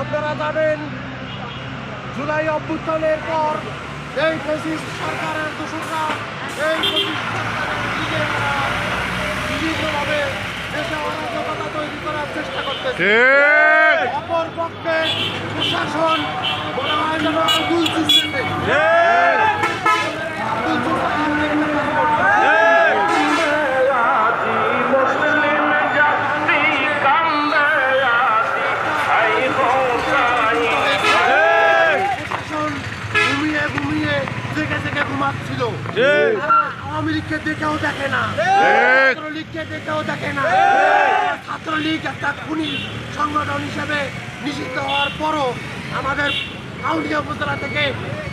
আপনারা জানেন জুলাই অভ্যুত্থানের পর এই ফেসিস্ট সরকারের দোষরা এই ফেসিস্ট সরকারের লিডাররা বিভিন্নভাবে দেশে অরাজকতা তৈরি করার চেষ্টা করতে ঠিক। অপর পক্ষে প্রশাসন মনে হয় যেন চুষতেছে জেগে আওয়ামী লীগকে দেখেও দেখে না। ছাত্রলীগকে দেখেও দেখে না। ছাত্রলীগ একটা খুনি সংগঠন হিসেবে নিষিদ্ধ হওয়ার পরও আমাদের কাউনিয়া উপজেলা থেকে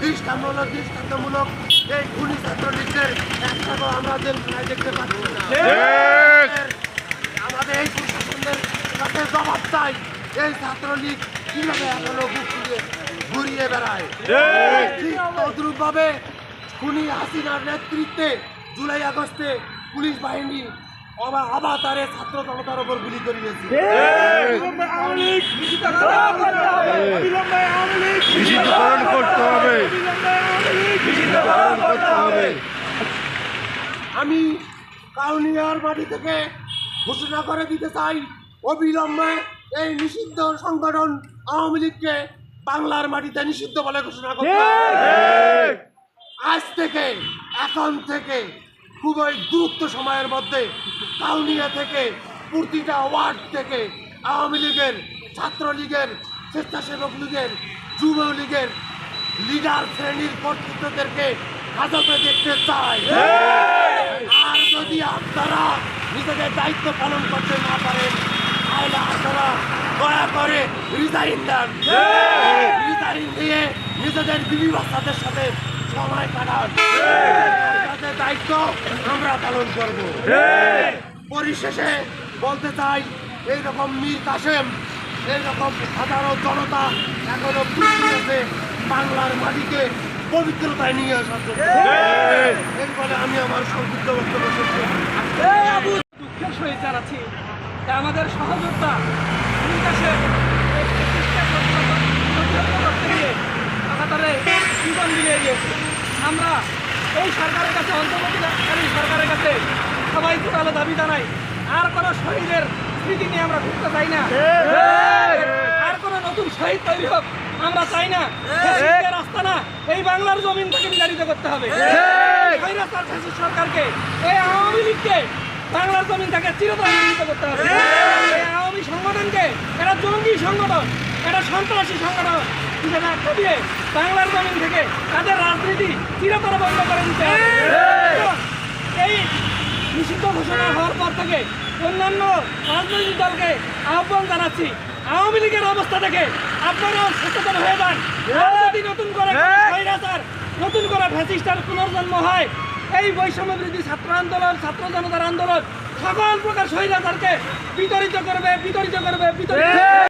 দৃষ্টান্তমূলক দৃষ্টান্তমূলক এই খুনি ছাত্রলীগদের একটাও আমরা জেলখানায় দেখতে পাচ্ছি না। আমাদের এই প্রশাসনদের কাছে জবাব চাই এই ছাত্রলীগ কীভাবে এখনও বুক ঘুরিয়ে বেড়ায়? ঠিক তদ্রুপভাবে খুনি হাসিনার নেতৃত্বে জুলাই আগস্টে পুলিশ বাহিনী অবা অবাতারে ছাত্র জনতার উপর গুলি করিয়েছে করতে হবে। করতে হবে। আমি কাউনিয়ার মাটি থেকে ঘোষণা করে দিতে চাই অবিলম্বে এই নিষিদ্ধ সংগঠন আওয়ামী লীগকে বাংলার মাটিতে নিষিদ্ধ বলে ঘোষণা করতে হবে। আজ থেকে এখন থেকে খুবই দ্রুত সময়ের মধ্যে কাউনিয়া থেকে প্রতিটা ওয়ার্ড থেকে আওয়ামী লীগের ছাত্রলীগের স্বেচ্ছাসেবক লীগের যুব লীগের লিডার শ্রেণির কর্তৃত্বদেরকে হাজতে দেখতে চাই। আর যদি আপনারা নিজেদের দায়িত্ব পালন করতে না পারেন তাহলে আপনারা দয়া করে রিজাইন দেন। রিজাইন দিয়ে নিজেদের বিবি বাচ্চাদের সাথে সময় কাটান দায়িত্ব আমরা পালন করব। পরিশেষে বলতে চাই এইরকম মীর কাসেম এইরকম সাধারণ জনতা এখনও আছে বাংলার মাটিকে পবিত্রতায় নিয়ে আসার জন্য। এই আমি আমার সংক্ষিপ্ত বক্তব্য শেষ করছি। দুঃখের সহিত জানাচ্ছি আমাদের সহযোদ্ধা আমরা এই সরকারের কাছে অন্তর্বর্তীকালীন সরকারের কাছে সবাই জোরালো দাবি জানাই আর কোনো শহীদের স্মৃতি নিয়ে আমরা ঘুরতে চাই না। আর কোনো নতুন শহীদ তৈরি হোক আমরা চাই না। রাস্তা না এই বাংলার জমিন থেকে বিতাড়িত করতে হবে। সরকারকে এই আওয়ামী লীগকে বাংলার জমিন থেকে চিরতরে বিতাড়িত করতে হবে। এই আওয়ামী সংগঠনকে এটা জঙ্গি সংগঠন এটা সন্ত্রাসী সংগঠন হিসেবে আখ্যা দিয়ে বাংলার জমিন থেকে তাদের রাজনীতি চিরতরে বন্ধ করে দিতে এই নিষিদ্ধ ঘোষণা হওয়ার পর থেকে অন্যান্য রাজনৈতিক দলকে আহ্বান জানাচ্ছি আওয়ামী লীগের অবস্থা থেকে আপনারাও সচেতন হয়ে যান। যদি নতুন করে স্বৈরাচার, নতুন করে ফ্যাসিস্টার পুনর্জন্ম হয়। এই বৈষম্য বিরোধী ছাত্র আন্দোলন ছাত্র জনতার আন্দোলন সকল প্রকার স্বৈরাচারকে বিতরিত করবে বিতরিত করবে বিতরিত